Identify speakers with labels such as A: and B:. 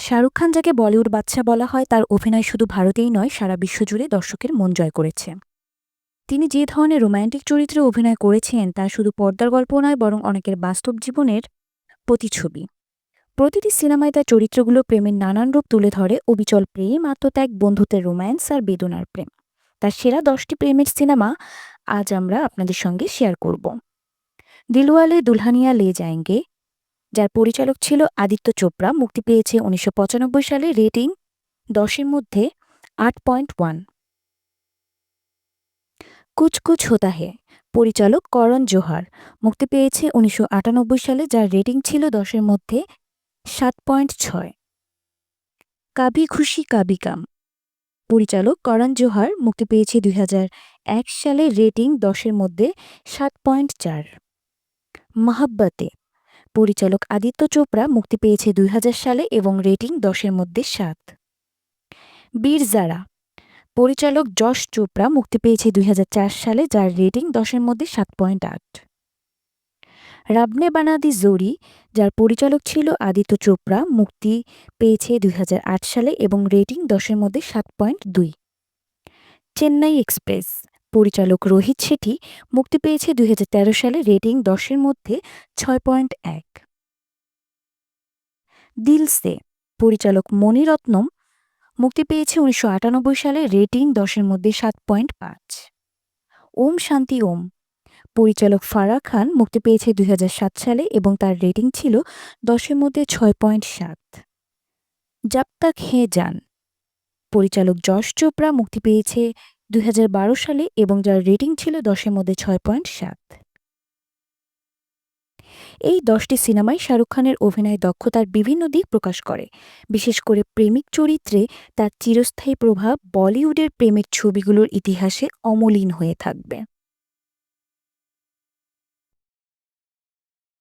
A: শাহরুখ খান যাকে বলিউড বাচ্চা বলা হয়, তার অভিনয় শুধু ভারতেই নয়, সারা বিশ্বজুড়ে দর্শকের মন জয় করেছে। তিনি যে ধরনের রোম্যান্টিক চরিত্রে অভিনয় করেছেন, তা শুধু পর্দার গল্প নয়, বরং অনেকের বাস্তব জীবনের প্রতিছবি প্রতিটি সিনেমায় তার চরিত্রগুলো প্রেমের নানান রূপ তুলে ধরে, অবিচল প্রেম, আত্মত্যাগ, বন্ধুত্বের রোম্যান্স আর বেদনার প্রেম। তার সেরা দশটি প্রেমের সিনেমা আজ আমরা আপনাদের সঙ্গে শেয়ার করব। দিলওয়ালে দুলহানিয়া লে যায়েঙ্গে যার পরিচালক ছিল আদিত্য চোপড়া, মুক্তি পেয়েছে উনিশশো পঁচানব্বই সালে রেটিং দশের মধ্যে আট পয়েন্ট ওয়ান। কুচ হোতা হে, পরিচালক করণ জোহার, মুক্তি পেয়েছে উনিশশো আটানব্বই সালে যার রেটিং ছিল দশের মধ্যে সাত পয়েন্ট ছয়। কাবি খুশি কাবি কাম, পরিচালক করণ জোহার, মুক্তি পেয়েছে দুই সালে রেটিং দশের মধ্যে সাত পয়েন্ট চার। মাহাব্বাতে পরিচালক আদিত্য চোপড়া মুক্তি পেয়েছে দুই হাজার সালে এবং রেটিং দশের মধ্যে সাত। বীর জারা। পরিচালক যশ চোপড়া মুক্তি পেয়েছে দুই হাজার চার সালে, যার রেটিং দশের মধ্যে সাত পয়েন্ট আট। রাবনে বানাদি জোরি যার পরিচালক ছিল আদিত্য চোপড়া, মুক্তি পেয়েছে দুই হাজার আট সালে এবং রেটিং দশের মধ্যে সাত পয়েন্ট দুই। চেন্নাই এক্সপ্রেস। পরিচালক রোহিত শেঠি মুক্তি পেয়েছে দুই হাজার তেরো সালে রেটিং দশের মধ্যে ছয় পয়েন্ট এক। দিলসে পরিচালক মণিরত্নম মুক্তি পেয়েছে উনিশশো আটানব্বই সালে রেটিং দশের মধ্যে সাত পয়েন্ট পাঁচ। ওম শান্তি ওম পরিচালক ফারা খান মুক্তি পেয়েছে দুই হাজার সাত সালে এবং তার রেটিং ছিল দশের মধ্যে ছয় পয়েন্ট সাত। জাব তাক হে যান পরিচালক যশ চোপড়া মুক্তি পেয়েছে দুই হাজার বারো সালে এবং যার রেটিং ছিল দশের মধ্যে ছয় পয়েন্ট সাত। এই দশটি সিনেমায় শাহরুখ খানের অভিনয় দক্ষতার বিভিন্ন দিক প্রকাশ করে। বিশেষ করে প্রেমিক চরিত্রে তার চিরস্থায়ী প্রভাব বলিউডের প্রেমের ছবিগুলোর ইতিহাসে অমলিন হয়ে থাকবে।